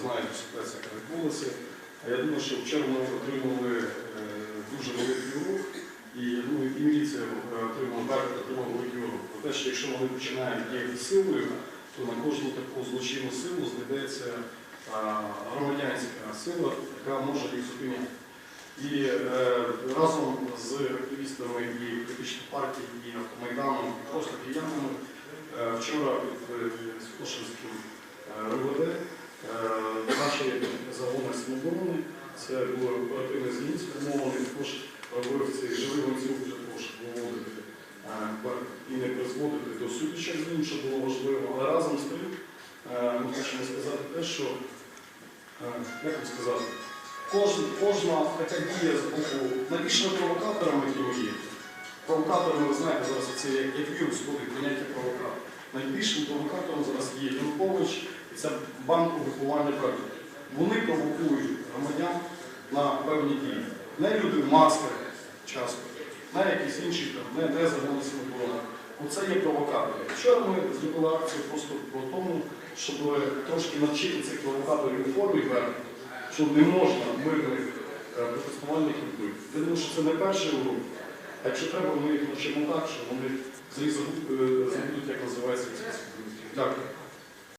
знають ситуацію, яка відбулася. А я думаю, що вчора ми отримали е, дуже великий урок, і, ну, і міліція е, отримала, Беркут отримав великий урок. Про те, що якщо вони починають діяти силою, то на кожну таку злочинну силу знайдеться громадянська сила, яка може їх зупиняти. І е, разом з активістами і політичних партій, і Майданом, і просто киянами е, вчора під е, Святошинським е, РВД самооборони, це були оперативні зміни сформовані, також робив цей живий ланцюг для того, щоб виводити і не призводити до судячих змін, що було важливо. Але разом з тим е, ми хочемо сказати те, що е, як вам сказати, кожна, кожна така дія з боку найбільшими провокаторами, які ми є. Провокаторами, ви знаєте, зараз це як, вірус ходить поняття провокатор. Найбільшим провокатором зараз є Янукович і це банк виховання Беркут. Вони провокують громадян на певні дії. Не люди в масках часто, не якісь інші не, не загони самооборони. Оце є провокатори. Вчора ми зробили акцію просто по тому, щоб трошки навчити цих провокаторів у формі що не можна мирних е, протестувальників бити. Я думаю, що це не перший урок. А якщо треба, ми їх навчимо так, що вони взагалі забудуть, як називається.